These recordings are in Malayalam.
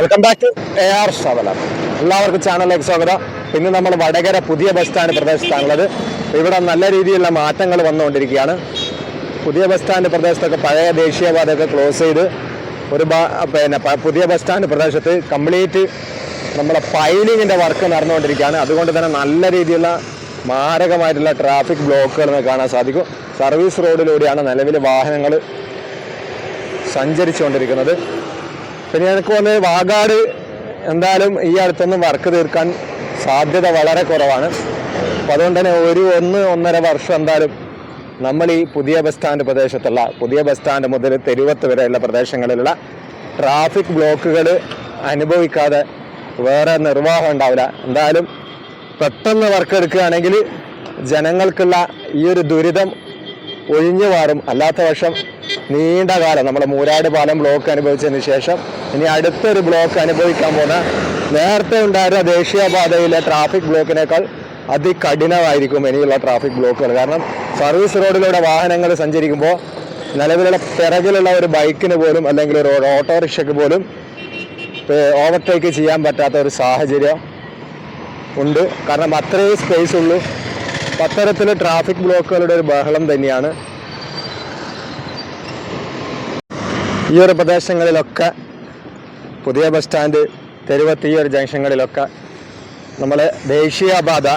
Welcome back to A R ഷവല എല്ലാവർക്കും ചാനലിലേക്ക് സ്വാഗതം. ഇന്ന് നമ്മൾ വടകര പുതിയ ബസ് സ്റ്റാൻഡ് പ്രദേശത്താണുള്ളത്. ഇവിടെ നല്ല രീതിയിലുള്ള മാറ്റങ്ങൾ വന്നുകൊണ്ടിരിക്കുകയാണ്. പുതിയ ബസ് സ്റ്റാൻഡ് പ്രദേശത്തൊക്കെ പഴയ ദേശീയപാതയൊക്കെ ക്ലോസ് ചെയ്ത് ഒരു പിന്നെ പുതിയ ബസ് സ്റ്റാൻഡ് പ്രദേശത്ത് കംപ്ലീറ്റ് നമ്മുടെ പൈലിങ്ങിന്റെ വർക്ക് നടന്നുകൊണ്ടിരിക്കുകയാണ്. അതുകൊണ്ട് തന്നെ നല്ല രീതിയിലുള്ള മാരകമായിട്ടുള്ള ട്രാഫിക് ബ്ലോക്കുകൾ കാണാൻ സാധിക്കും. സർവീസ് റോഡിലൂടെയാണ് നിലവിൽ വാഹനങ്ങൾ സഞ്ചരിച്ചുകൊണ്ടിരിക്കുന്നത്. പിന്നെ എനിക്ക് തോന്നുന്നത് വാഗാട് എന്തായാലും ഈ അടുത്തൊന്നും വർക്ക് തീർക്കാൻ സാധ്യത വളരെ കുറവാണ്. അപ്പോൾ അതുകൊണ്ട് തന്നെ ഒരു ഒന്ന് ഒന്നര വർഷം എന്തായാലും നമ്മൾ ഈ പുതിയ ബസ് സ്റ്റാൻഡ് പ്രദേശത്തുള്ള പുതിയ ബസ് സ്റ്റാൻഡ് മുതൽ തെരുവത്ത് വരെയുള്ള പ്രദേശങ്ങളിലുള്ള ട്രാഫിക് ബ്ലോക്കുകൾ അനുഭവിക്കാതെ വേറെ നിർവാഹം ഉണ്ടാവില്ല. എന്തായാലും പെട്ടെന്ന് വർക്ക് എടുക്കുകയാണെങ്കിൽ ജനങ്ങൾക്കുള്ള ഈ ഒരു ദുരിതം ഒഴിഞ്ഞു മാറും. അല്ലാത്ത പക്ഷം നീണ്ട കാലം. നമ്മുടെ മൂരാട് പാലം ബ്ലോക്ക് അനുഭവിച്ചതിന് ശേഷം ഇനി അടുത്തൊരു ബ്ലോക്ക് അനുഭവിക്കാൻ പോകുന്ന നേരത്തെ ഉണ്ടായിരുന്ന ദേശീയപാതയിലെ ട്രാഫിക് ബ്ലോക്കിനേക്കാൾ അതികഠിനമായിരിക്കും ഇനിയുള്ള ട്രാഫിക് ബ്ലോക്കുകൾ കാരണം സർവീസ് റോഡിലൂടെ വാഹനങ്ങൾ സഞ്ചരിക്കുമ്പോൾ നിലവിലുള്ള പിറകിലുള്ള ഒരു ബൈക്കിന് പോലും അല്ലെങ്കിൽ ഒരു ഓട്ടോറിക്ഷയ്ക്ക് പോലും ഓവർടേക്ക് ചെയ്യാൻ പറ്റാത്ത ഒരു സാഹചര്യം ഉണ്ട്. കാരണം അത്രയും സ്പേസ് ഉള്ളൂ. അത്തരത്തിൽ ട്രാഫിക് ബ്ലോക്കുകളുടെ ഒരു ബഹളം തന്നെയാണ് ഈ ഒരു പ്രദേശങ്ങളിലൊക്കെ പുതിയ ബസ് സ്റ്റാൻഡ് തെരുവത്ത് ഈ ഒരു ജംഗ്ഷനുകളിലൊക്കെ നമ്മൾ ദേശീയപാത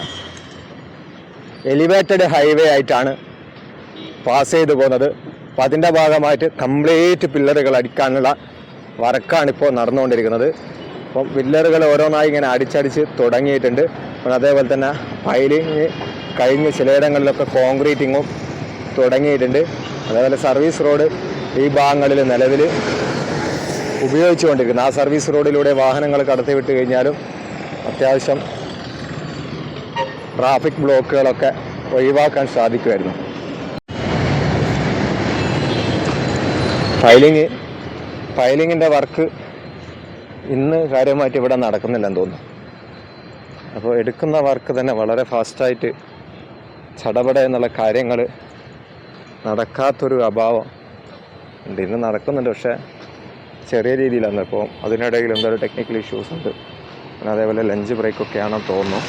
എലിവേറ്റഡ് ഹൈവേ ആയിട്ടാണ് പാസ് ചെയ്തു പോകുന്നത്. അപ്പോൾ അതിന്റെ ഭാഗമായിട്ട് കംപ്ലീറ്റ് പില്ലറുകൾ അടിക്കാനുള്ള വർക്കാണ് ഇപ്പോൾ നടന്നുകൊണ്ടിരിക്കുന്നത്. അപ്പം പില്ലറുകൾ ഓരോന്നായി ഇങ്ങനെ അടിച്ചടിച്ച് തുടങ്ങിയിട്ടുണ്ട്. അപ്പം അതേപോലെ തന്നെ പൈലിങ് കഴിഞ്ഞ് ചിലയിടങ്ങളിലൊക്കെ കോൺക്രീറ്റിങ്ങും തുടങ്ങിയിട്ടുണ്ട്. അതേപോലെ സർവീസ് റോഡ് ഈ ഭാഗങ്ങളിൽ നിലവിൽ ഉപയോഗിച്ചുകൊണ്ടിരിക്കുന്നത് ആ സർവീസ് റോഡിലൂടെ വാഹനങ്ങൾ കടത്തി വിട്ട് കഴിഞ്ഞാലും അത്യാവശ്യം ട്രാഫിക് ബ്ലോക്കുകളൊക്കെ ഒഴിവാക്കാൻ സാധിക്കുമായിരുന്നു. ഫയലിങ് ഫയലിങ്ങിന്റെ വർക്ക് ഇന്ന് കാര്യമായിട്ട് ഇവിടെ നടക്കുന്നില്ലെന്ന് തോന്നുന്നു. അപ്പോൾ എടുക്കുന്ന വർക്ക് തന്നെ വളരെ ഫാസ്റ്റായിട്ട് ചടപട എന്നുള്ള കാര്യങ്ങൾ നടക്കാത്തൊരു അഭാവം ഇന്ന് നടക്കുന്നുണ്ട്. പക്ഷേ ചെറിയ രീതിയിലാണ്. ഇപ്പോൾ അതിനിടയിൽ എന്തോ ടെക്നിക്കൽ ഇഷ്യൂസ് ഉണ്ട്. പിന്നെ അതേപോലെ ലഞ്ച് ബ്രേക്കൊക്കെയാണെന്ന് തോന്നുന്നു.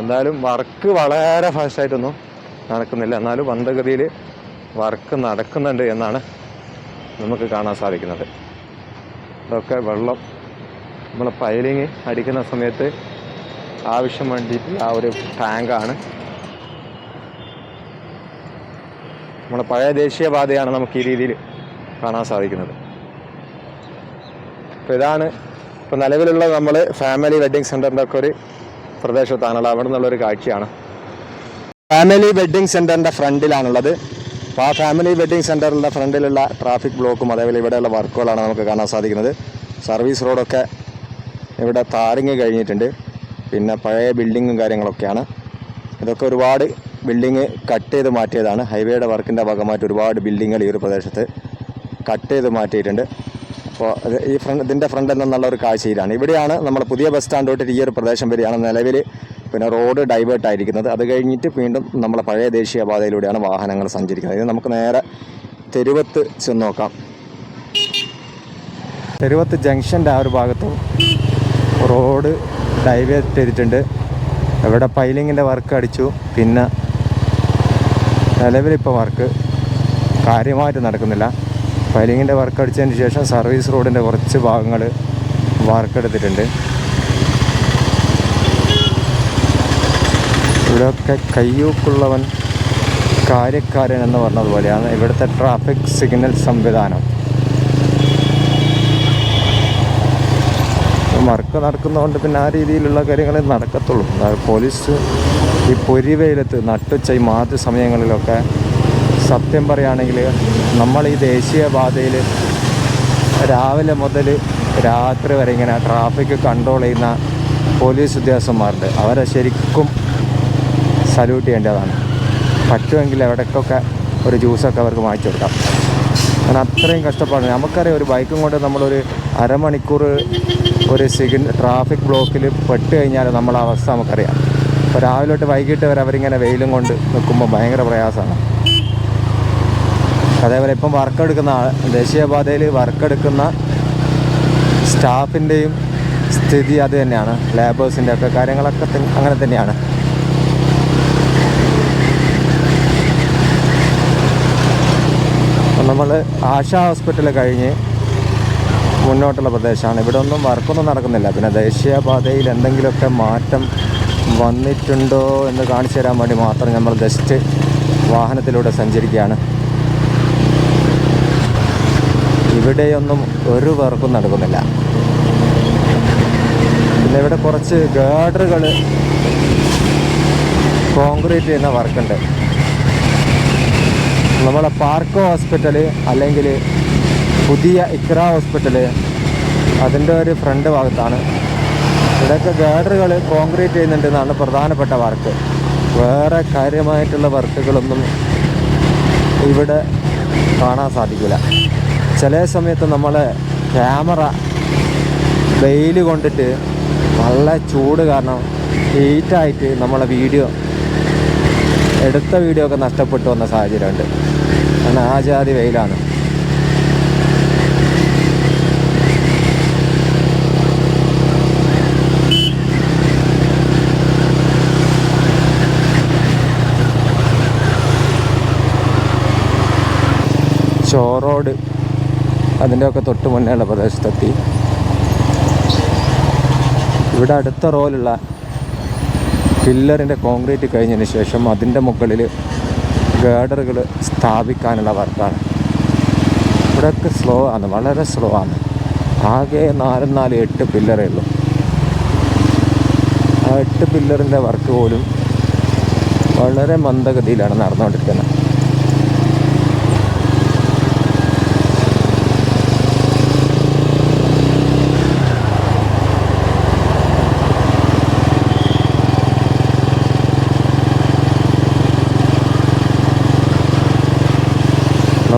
എന്തായാലും വർക്ക് വളരെ ഫാസ്റ്റായിട്ടൊന്നും നടക്കുന്നില്ല. എന്നാലും മന്ദഗതിയിൽ വർക്ക് നടക്കുന്നുണ്ട് എന്നാണ് നമുക്ക് കാണാൻ സാധിക്കുന്നത്. ഇതൊക്കെ വെള്ളം നമ്മൾ പൈലിങ് അടിക്കുന്ന സമയത്ത് ആവശ്യം വേണ്ടിയിട്ട് ആ ഒരു ടാങ്കാണ് നമ്മുടെ പഴയ ദേശീയപാതയാണ് നമുക്ക് ഈ രീതിയിൽ കാണാൻ സാധിക്കുന്നത്. അപ്പോൾ ഇതാണ് ഇപ്പോൾ നിലവിലുള്ള നമ്മൾ ഫാമിലി വെഡ്ഡിങ് സെന്ററിന്റെ ഒക്കെ ഒരു പ്രദേശത്താണുള്ളത് അവിടെ നിന്നുള്ളൊരു കാഴ്ചയാണ്. ഫാമിലി വെഡ്ഡിങ് സെന്ററിന്റെ ഫ്രണ്ടിലാണുള്ളത്. അപ്പോൾ ആ ഫാമിലി വെഡ്ഡിങ് സെന്ററിന്റെ ഫ്രണ്ടിലുള്ള ട്രാഫിക് ബ്ലോക്കും അതേപോലെ ഇവിടെയുള്ള വർക്കുകളാണ് നമുക്ക് കാണാൻ സാധിക്കുന്നത്. സർവീസ് റോഡൊക്കെ ഇവിടെ താരങ്ങി കഴിഞ്ഞിട്ടുണ്ട്. പിന്നെ പഴയ ബിൽഡിങ്ങും കാര്യങ്ങളൊക്കെയാണ്. ഇതൊക്കെ ഒരുപാട് ബിൽഡിങ് കട്ട് ചെയ്ത് മാറ്റിയതാണ്. ഹൈവേയുടെ വർക്കിന്റെ ഭാഗമായിട്ട് ഒരുപാട് ബിൽഡിങ്ങുകൾ ഈ ഒരു പ്രദേശത്ത് കട്ട് ചെയ്ത് മാറ്റിയിട്ടുണ്ട്. അപ്പോൾ ഈ ഫ്രണ്ട് ഇതിന്റെ ഫ്രണ്ടിൽ നിന്നുള്ള ഒരു കാഴ്ചയിലാണ്. ഇവിടെയാണ് നമ്മൾ പുതിയ ബസ് സ്റ്റാൻഡ് തൊട്ടിട്ട് ഈ ഒരു പ്രദേശം വരെയാണ് നിലവിൽ പിന്നെ റോഡ് ഡൈവേർട്ട് ആയിരിക്കുന്നത്. അത് കഴിഞ്ഞിട്ട് വീണ്ടും നമ്മളെ പഴയ ദേശീയപാതയിലൂടെയാണ് വാഹനങ്ങൾ സഞ്ചരിക്കുന്നത്. ഇത് നമുക്ക് നേരെ തെരുവത്ത് ചെന്ന് നോക്കാം. തെരുവത്ത് ജംഗ്ഷന്റെ ആ ഒരു ഭാഗത്ത് റോഡ് ഡൈവേർട്ട് ചെയ്തിട്ടുണ്ട്. ഇവിടെ പൈലിങ്ങിന്റെ വർക്ക് അടിച്ചു. പിന്നെ നിലവിലിപ്പോൾ വർക്ക് കാര്യമായിട്ട് നടക്കുന്നില്ല. പൈലിങ്ങിന്റെ വർക്ക് അടിച്ചതിന് ശേഷം സർവീസ് റോഡിന്റെ കുറച്ച് ഭാഗങ്ങൾ വർക്ക് എടുത്തിട്ടുണ്ട്. ഇവിടെയൊക്കെ കയ്യൂക്കുള്ളവൻ കാര്യക്കാരൻ എന്ന് പറഞ്ഞതുപോലെയാണ് ഇവിടുത്തെ ട്രാഫിക് സിഗ്നൽ സംവിധാനം. വർക്ക് നടക്കുന്നതുകൊണ്ട് പിന്നെ ആ രീതിയിലുള്ള കാര്യങ്ങളെ നടക്കത്തുള്ളൂ. പോലീസ് ഈ പൊരിവെയിലത്ത് നട്ടുച്ച ഈ മാതൃ സമയങ്ങളിലൊക്കെ സത്യം പറയുകയാണെങ്കിൽ നമ്മൾ ഈ ദേശീയപാതയിൽ രാവിലെ മുതൽ രാത്രി വരെ ഇങ്ങനെ ട്രാഫിക് കൺട്രോൾ ചെയ്യുന്ന പോലീസ് ഉദ്യോഗസ്ഥന്മാരുണ്ട്. അവരെ ശരിക്കും സല്യൂട്ട് ചെയ്യേണ്ടതാണ്. പറ്റുമെങ്കിൽ എവിടേക്കൊക്കെ ഒരു ജ്യൂസൊക്കെ അവർക്ക് വാങ്ങിച്ചു കൊടുക്കാം. കാരണം അത്രയും കഷ്ടപ്പാട് നമുക്കറിയാം ഒരു ബൈക്കും കൊണ്ട് നമ്മളൊരു അരമണിക്കൂർ ഒരു സിഗ്നൽ ട്രാഫിക് ബ്ലോക്കിൽ പെട്ട് കഴിഞ്ഞാൽ നമ്മളെ അവസ്ഥ നമുക്കറിയാം. ഇപ്പോൾ രാവിലെ തൊട്ട് വൈകിട്ട് വരെ അവരിങ്ങനെ വെയിലും കൊണ്ട് നിൽക്കുമ്പോൾ ഭയങ്കര പ്രയാസമാണ്. അതേപോലെ ഇപ്പം വർക്ക് എടുക്കുന്ന ആൾ ദേശീയപാതയിൽ വർക്ക് എടുക്കുന്ന സ്റ്റാഫിന്റെയും സ്ഥിതി അത് തന്നെയാണ്. ലേബേഴ്സിന്റെ ഒക്കെ കാര്യങ്ങളൊക്കെ അങ്ങനെ തന്നെയാണ്. നമ്മൾ ആശാ ഹോസ്പിറ്റൽ കഴിഞ്ഞ് മുന്നോട്ടുള്ള പ്രദേശമാണ്. ഇവിടെ ഒന്നും വർക്കൊന്നും നടക്കുന്നില്ല. പിന്നെ ദേശീയപാതയിൽ എന്തെങ്കിലുമൊക്കെ മാറ്റം വന്നിട്ടുണ്ടോ എന്ന് കാണിച്ചു തരാൻ വേണ്ടി മാത്രം നമ്മൾ ജസ്റ്റ് വാഹനത്തിലൂടെ സഞ്ചരിക്കുകയാണ്. ഇവിടെയൊന്നും ഒരു വർക്കും നടക്കുന്നില്ല. പിന്നെ ഇവിടെ കുറച്ച് ഗാർഡറുകൾ കോൺക്രീറ്റ് ചെയ്യുന്ന വർക്കുണ്ട്. നമ്മളെ പാർക്ക് ഹോസ്പിറ്റൽ അല്ലെങ്കിൽ പുതിയ ഇക്ര ഹോസ്പിറ്റൽ അതിന്റെ ഒരു ഫ്രണ്ട് ഭാഗത്താണ് ഇവിടെയൊക്കെ ഗാർഡറുകൾ കോൺക്രീറ്റ് ചെയ്യുന്നുണ്ടെന്നാണ് പ്രധാനപ്പെട്ട വർക്ക്. വേറെ കാര്യമായിട്ടുള്ള വർക്കുകളൊന്നും ഇവിടെ കാണാൻ സാധിക്കില്ല. ചില സമയത്ത് നമ്മൾ ക്യാമറ വെയിൽ കൊണ്ടിട്ട് നല്ല ചൂട് കാരണം ഹീറ്റായിട്ട് നമ്മളെ വീഡിയോ എടുത്ത വീഡിയോ ഒക്കെ നഷ്ടപ്പെട്ടു വന്ന സാഹചര്യമുണ്ട്. കാരണം ആ വെയിലാണ്. ചോറോട് അതിന്റെയൊക്കെ തൊട്ട് മുന്നേയുള്ള പ്രദേശത്തെത്തി. ഇവിടെ അടുത്ത റോയിലുള്ള പില്ലറിന്റെ കോൺക്രീറ്റ് കഴിഞ്ഞതിന് ശേഷം അതിന്റെ മുകളിൽ ഗേഡറുകൾ സ്ഥാപിക്കാനുള്ള വർക്കാണ്. ഇവിടെയൊക്കെ സ്ലോ ആണ് വളരെ സ്ലോ ആണ്. ആകെ നാലും നാല് എട്ട് പില്ലറേ ഉള്ളൂ. ആ എട്ട് പില്ലറിന്റെ വർക്ക് പോലും വളരെ മന്ദഗതിയിലാണ് നടന്നുകൊണ്ടിരിക്കുന്നത്.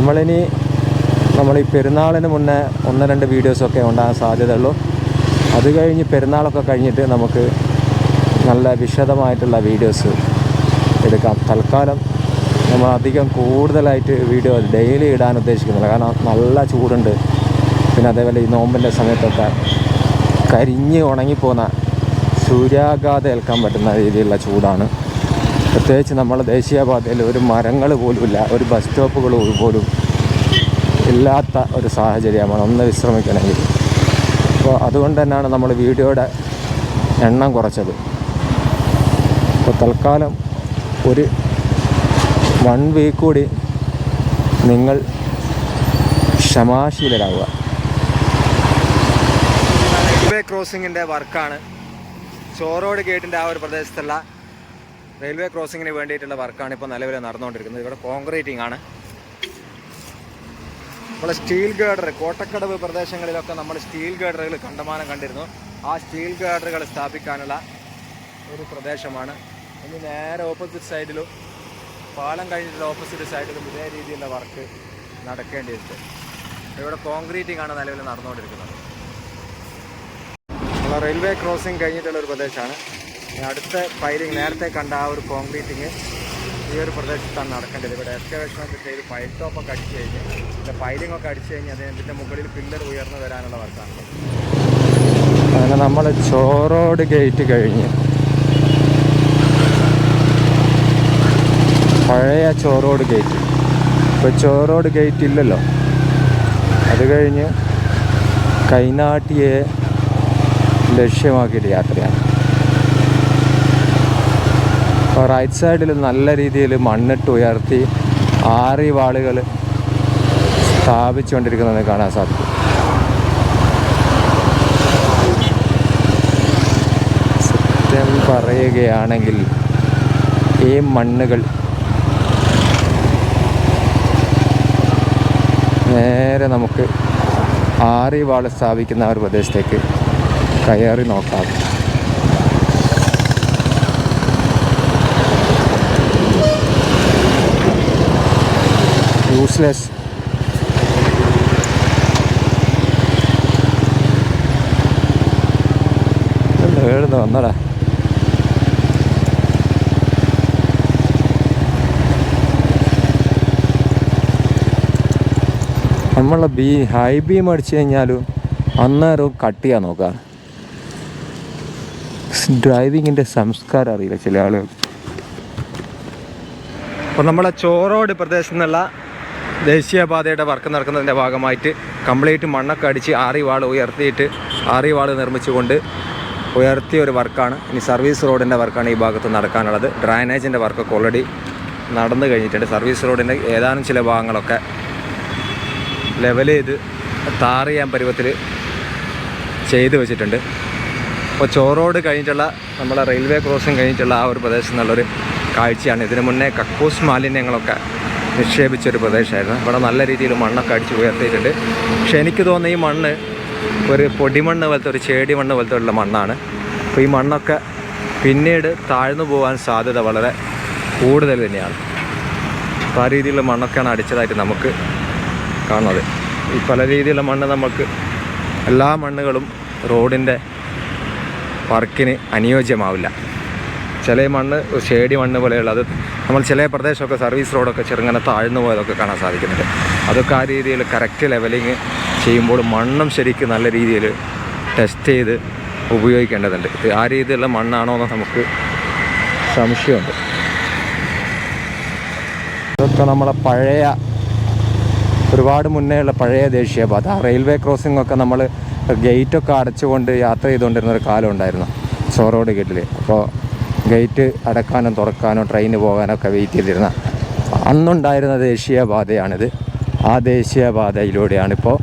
നമ്മളിനി നമ്മൾ ഈ പെരുന്നാളിന് മുന്നേ ഒന്ന് രണ്ട് വീഡിയോസൊക്കെ ഉണ്ടാകാൻ സാധ്യതയുള്ളൂ. അത് കഴിഞ്ഞ് പെരുന്നാളൊക്കെ കഴിഞ്ഞിട്ട് നമുക്ക് നല്ല വിശദമായിട്ടുള്ള വീഡിയോസ് എടുക്കാം. തൽക്കാലം നമ്മൾ അധികം കൂടുതലായിട്ട് വീഡിയോ ഡെയിലി ഇടാൻ ഉദ്ദേശിക്കുന്നില്ല. കാരണം നല്ല ചൂടുണ്ട്. പിന്നെ അതേപോലെ ഈ നോമ്പിന്റെ സമയത്തൊക്കെ കരിഞ്ഞ് ഉണങ്ങിപ്പോകുന്ന സൂര്യാഘാതം ഏൽക്കാൻ പറ്റുന്ന രീതിയിലുള്ള ചൂടാണ്. പ്രത്യേകിച്ച് നമ്മൾ ദേശീയപാതയിൽ ഒരു മരങ്ങൾ പോലുമില്ല ഒരു ബസ് സ്റ്റോപ്പുകൾ പോലും ഇല്ലാത്ത ഒരു സാഹചര്യമാണ് ഒന്ന് വിശ്രമിക്കണമെങ്കിൽ. അപ്പോൾ അതുകൊണ്ട് തന്നെയാണ് നമ്മൾ വീഡിയോയുടെ എണ്ണം കുറച്ചത്. അപ്പോൾ തൽക്കാലം ഒരു വൺ വീക്ക് കൂടി നിങ്ങൾ ക്ഷമാശീലരാകുക ക്രോസിങ്ങിന്റെ വർക്കാണ് ചോറോട് ഗേറ്റിന്റെ ആ ഒരു പ്രദേശത്തുള്ള റെയിൽവേ ക്രോസിങ്ങിന് വേണ്ടിയിട്ടുള്ള വർക്കാണ് ഇപ്പോൾ നിലവിൽ നടന്നുകൊണ്ടിരിക്കുന്നത്. ഇവിടെ കോൺക്രീറ്റിംഗ് ആണ്. നമ്മൾ സ്റ്റീൽ ഗേഡർ കോട്ടക്കടവ് പ്രദേശങ്ങളിലൊക്കെ നമ്മൾ സ്റ്റീൽ ഗേഡറുകൾ കണ്ടമാനം കണ്ടിരുന്നു. ആ സ്റ്റീൽ ഗേഡറുകൾ സ്ഥാപിക്കാനുള്ള ഒരു പ്രദേശമാണ്. ഇനി നേരെ ഓപ്പോസിറ്റ് സൈഡിലും പാലം കഴിഞ്ഞിട്ടുള്ള ഓപ്പോസിറ്റ് സൈഡിലും ഇതേ രീതിയിലുള്ള വർക്ക് നടക്കേണ്ടിയിട്ടുണ്ട്. ഇവിടെ കോൺക്രീറ്റിംഗ് ആണ് നിലവിൽ നടന്നുകൊണ്ടിരിക്കുന്നത്. റെയിൽവേ ക്രോസിംഗ് കഴിഞ്ഞിട്ടുള്ള ഒരു പ്രദേശമാണ്. അടുത്ത പൈലിംഗ് നേരത്തെ കണ്ട ആ ഒരു കോൺക്രീറ്റിങ് ഈ ഒരു പ്രദേശത്താണ് നടക്കേണ്ടത്. ഇവിടെ എക്സ്കവേഷൻ ഒക്കെ ചെയ്ത് പൈൽ ടോപ്പൊക്കെ അടിച്ചു കഴിഞ്ഞ് ഒക്കെ അടിച്ച് കഴിഞ്ഞ് അതിന് ഇതിന്റെ മുകളിൽ പില്ലർ ഉയർന്നു വരാനുള്ള വർക്കാണ്. അങ്ങനെ നമ്മൾ ചോറോട് ഗേറ്റ് കഴിഞ്ഞ്. പഴയ ചോറോട് ഗേറ്റ് ഇപ്പോൾ ചോറോട് ഗേറ്റ് ഇല്ലല്ലോ. അത് കഴിഞ്ഞ് കൈനാട്ടിയെ ലക്ഷ്യമാക്കിയിട്ട് യാത്രയാണ്. റൈറ്റ് സൈഡിൽ നല്ല രീതിയിൽ മണ്ണിട്ട് ഉയർത്തി ആറി വാളുകൾ സ്ഥാപിച്ചുകൊണ്ടിരിക്കുന്നത് കാണാൻ സാധിക്കും. സത്യം പറയുകയാണെങ്കിൽ ഈ മണ്ണുകൾ നേരെ നമുക്ക് ആറി വാൾ സ്ഥാപിക്കുന്ന ഒരു പ്രദേശത്തേക്ക് കയറി നോക്കാം. യൂസ്ലെസ് എഴുതുന്ന വന്നടാ. നമ്മളെ ബി ഹൈ ബീം അടിച്ചു കഴിഞ്ഞാലും അന്നേരവും കട്ട് ചെയ്യാൻ നോക്കുക ഡ്രൈവിങ്ങിന്റെ സംസ്കാരം അറിയില്ല ചില ആളുകൾ അപ്പോൾ നമ്മളെ ചോറോട് പ്രദേശത്തു നിന്നുള്ള ദേശീയപാതയുടെ വർക്ക് നടക്കുന്നതിന്റെ ഭാഗമായിട്ട് കംപ്ലീറ്റ് മണ്ണൊക്കെ അടിച്ച് ആറിവാൾ ഉയർത്തിയിട്ട് ആറിവാൾ നിർമ്മിച്ചുകൊണ്ട് ഉയർത്തിയ ഒരു വർക്കാണ്. ഇനി സർവീസ് റോഡിന്റെ വർക്കാണ് ഈ ഭാഗത്ത് നടക്കാനുള്ളത്. ഡ്രൈനേജിന്റെ വർക്കൊക്കെ ഓൾറെഡി നടന്നു കഴിഞ്ഞിട്ടുണ്ട്. സർവീസ് റോഡിന്റെ ഏതാനും ചില ഭാഗങ്ങളൊക്കെ ലെവൽ ചെയ്ത് താർ ചെയ്യാൻ പരുവത്തിൽ ചെയ്തു വെച്ചിട്ടുണ്ട്. അപ്പോൾ ചോറോട് കഴിഞ്ഞിട്ടുള്ള നമ്മളെ റെയിൽവേ ക്രോസിങ് കഴിഞ്ഞിട്ടുള്ള ആ ഒരു പ്രദേശം എന്നുള്ളൊരു കാഴ്ചയാണ്. ഇതിനു മുന്നേ കക്കൂസ് മാലിന്യങ്ങളൊക്കെ നിക്ഷേപിച്ച ഒരു പ്രദേശമായിരുന്നു. ഇവിടെ നല്ല രീതിയിൽ മണ്ണൊക്കെ അടിച്ച് ഉയർത്തിയിട്ടുണ്ട്. പക്ഷെ എനിക്ക് തോന്നുന്ന ഈ മണ്ണ് ഒരു പൊടിമണ്ണ് പോലത്തെ ഒരു ചേടി മണ്ണ് പോലത്തെ ഉള്ള മണ്ണാണ്. അപ്പോൾ ഈ മണ്ണൊക്കെ പിന്നീട് താഴ്ന്നു പോകാൻ സാധ്യത വളരെ കൂടുതൽ തന്നെയാണ്. അപ്പോൾ ആ രീതിയിലുള്ള മണ്ണൊക്കെയാണ് അടിച്ചതായിട്ട് നമുക്ക് കാണുന്നത്. ഈ പല രീതിയിലുള്ള മണ്ണ് നമുക്ക് എല്ലാ മണ്ണുകളും റോഡിന്റെ വർക്കിന് അനുയോജ്യമാവില്ല. ചില മണ്ണ് ഷേഡി മണ്ണ് പോലെയുള്ള അത് നമ്മൾ ചില പ്രദേശമൊക്കെ സർവീസ് റോഡൊക്കെ ചെറുങ്ങനെ താഴ്ന്നു പോയതൊക്കെ കാണാൻ സാധിക്കുന്നുണ്ട്. അതൊക്കെ ആ രീതിയിൽ കറക്റ്റ് ലെവലിങ് ചെയ്യുമ്പോൾ മണ്ണും ശരിക്കും നല്ല രീതിയിൽ ടെസ്റ്റ് ചെയ്ത് ഉപയോഗിക്കേണ്ടതുണ്ട്. ആ രീതിയിലുള്ള മണ്ണാണോ എന്ന് നമുക്ക് സംശയമുണ്ട്. ഇതൊക്കെ നമ്മളെ പഴയ ഒരുപാട് മുന്നേ ഉള്ള പഴയ ദേശീയപാത. റെയിൽവേ ക്രോസിംഗ് ഒക്കെ നമ്മൾ ഗേറ്റൊക്കെ അടച്ചുകൊണ്ട് യാത്ര ചെയ്തുകൊണ്ടിരുന്ന ഒരു കാലം ഉണ്ടായിരുന്നു. ചോറോഡ് ഗേറ്റിൽ അപ്പോൾ ഗേറ്റ് അടക്കാനും തുറക്കാനും ട്രെയിന് പോകാനൊക്കെ വെയിറ്റ് ചെയ്തിരുന്ന അന്നുണ്ടായിരുന്ന ദേശീയപാതയാണിത്. ആ ദേശീയപാതയിലൂടെയാണിപ്പോൾ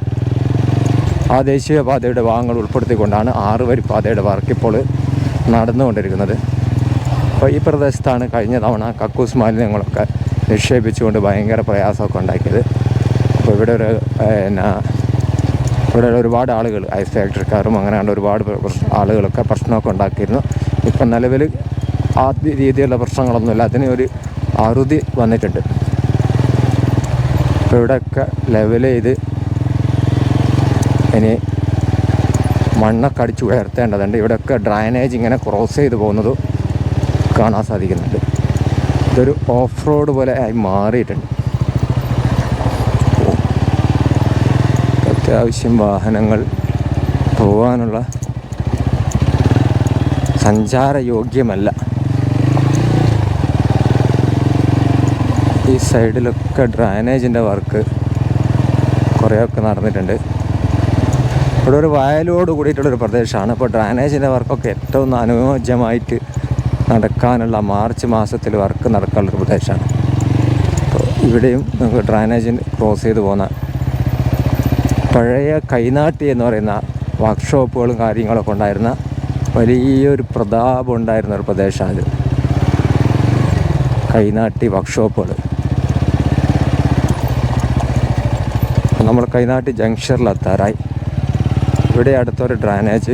ആ ദേശീയപാതയുടെ ഭാഗങ്ങൾ ഉൾപ്പെടുത്തിക്കൊണ്ടാണ് ആറുവരി പാതയുടെ വർക്ക് ഇപ്പോൾ നടന്നുകൊണ്ടിരിക്കുന്നത്. അപ്പോൾ ഈ പ്രദേശത്താണ് കഴിഞ്ഞ തവണ കക്കൂസ് മാലിന്യങ്ങളൊക്കെ നിക്ഷേപിച്ചുകൊണ്ട് ഭയങ്കര പ്രയാസമൊക്കെ ഉണ്ടാക്കിയത്. അപ്പോൾ ഇവിടെ ഒരു പിന്നെ ഇവിടെ ഒരുപാട് ആളുകൾ ഐസ് ഫാക്ടറിക്കാരും അങ്ങനെയുള്ള ഒരുപാട് ആളുകളൊക്കെ പ്രശ്നമൊക്കെ ഉണ്ടാക്കിയിരുന്നു. ഇപ്പം നിലവിൽ ആ രീതിയിലുള്ള പ്രശ്നങ്ങളൊന്നുമില്ല അതിന് ഒരു അറുതി വന്നിട്ടുണ്ട്. ഇപ്പോൾ ഇവിടെയൊക്കെ ലെവൽ ചെയ്ത് ഇനി മണ്ണൊക്കെ അടിച്ച് ഉയർത്തേണ്ടതുണ്ട്. ഇവിടെയൊക്കെ ഡ്രൈനേജ് ഇങ്ങനെ ക്രോസ് ചെയ്ത് പോകുന്നത് കാണാൻ സാധിക്കുന്നുണ്ട്. ഇതൊരു ഓഫ് റോഡ് പോലെ ആയി മാറിയിട്ടുണ്ട്. അത്യാവശ്യം വാഹനങ്ങൾ പോകാനുള്ള സഞ്ചാരയോഗ്യമല്ല. ഈ സൈഡിലൊക്കെ ഡ്രൈനേജിന്റെ വർക്ക് കുറേയൊക്കെ നടന്നിട്ടുണ്ട്. ഇവിടെ ഒരു വയലോട് കൂടിയിട്ടുള്ളൊരു പ്രദേശമാണ്. അപ്പോൾ ഡ്രൈനേജിന്റെ വർക്കൊക്കെ ഏറ്റവും അനുയോജ്യമായിട്ട് നടക്കാനുള്ള മാർച്ച് മാസത്തിൽ വർക്ക് നടക്കാനുള്ളൊരു പ്രദേശമാണ്. അപ്പോൾ ഇവിടെയും നമുക്ക് ഡ്രൈനേജിന് ക്രോസ് ചെയ്ത് പോകുന്ന പഴയ കൈനാട്ടി എന്ന് പറയുന്ന വർക്ക്ഷോപ്പുകളും കാര്യങ്ങളൊക്കെ ഉണ്ടായിരുന്ന വലിയൊരു പ്രതാപം ഉണ്ടായിരുന്ന ഒരു പ്രദേശമാണിത് കൈനാട്ടി വർക്ക്ഷോപ്പുകൾ. നമ്മൾ കൈനാട്ടി ജംഗ്ഷനിലെത്താറായി ഇവിടെ അടുത്തൊരു ഡ്രാനേജ്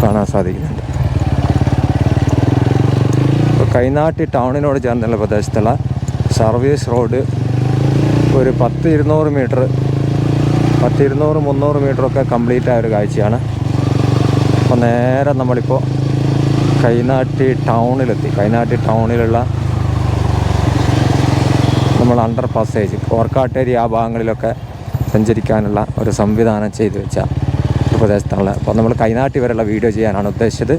കാണാൻ സാധിക്കുന്നുണ്ട്. ഇപ്പോൾ കൈനാട്ടി ടൗണിനോട് ചേർന്നുള്ള പ്രദേശത്തുള്ള സർവീസ് റോഡ് ഒരു പത്ത് ഇരുന്നൂറ് മീറ്റർ പത്ത് ഇരുന്നൂറ് മുന്നൂറ് മീറ്ററൊക്കെ കംപ്ലീറ്റ് ആയ ഒരു കാഴ്ചയാണ്. അപ്പോൾ നേരെ നമ്മളിപ്പോൾ കൈനാട്ടി ടൗണിലെത്തി കൈനാട്ടി ടൗണിലുള്ള നമ്മൾ അണ്ടർ പാസേജ് ഓർക്കാട്ടേരി ആ ഭാഗങ്ങളിലൊക്കെ സഞ്ചരിക്കാനുള്ള ഒരു സംവിധാനം ചെയ്തു വെച്ച പ്രദേശത്താണ് അപ്പോൾ നമ്മൾ കൈനാട്ടി വരെയുള്ള വീഡിയോ ചെയ്യാനാണ് ഉദ്ദേശിച്ചത്.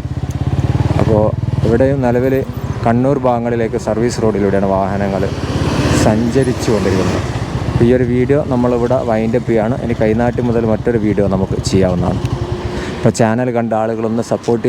അപ്പോൾ ഇവിടെയും നിലവിൽ കണ്ണൂർ ഭാഗങ്ങളിലേക്ക് സർവീസ് റോഡിലൂടെയാണ് വാഹനങ്ങൾ സഞ്ചരിച്ചു കൊണ്ടിരിക്കുന്നത് ഈ ഒരു വീഡിയോ നമ്മളിവിടെ വൈൻഡപ്പ് ചെയ്യുകയാണ് ഇനി കൈനാട്ടി മുതൽ മറ്റൊരു വീഡിയോ നമുക്ക് ചെയ്യാവുന്നതാണ്. അപ്പോൾ ചാനൽ കണ്ട ആളുകളൊന്ന് സപ്പോർട്ട്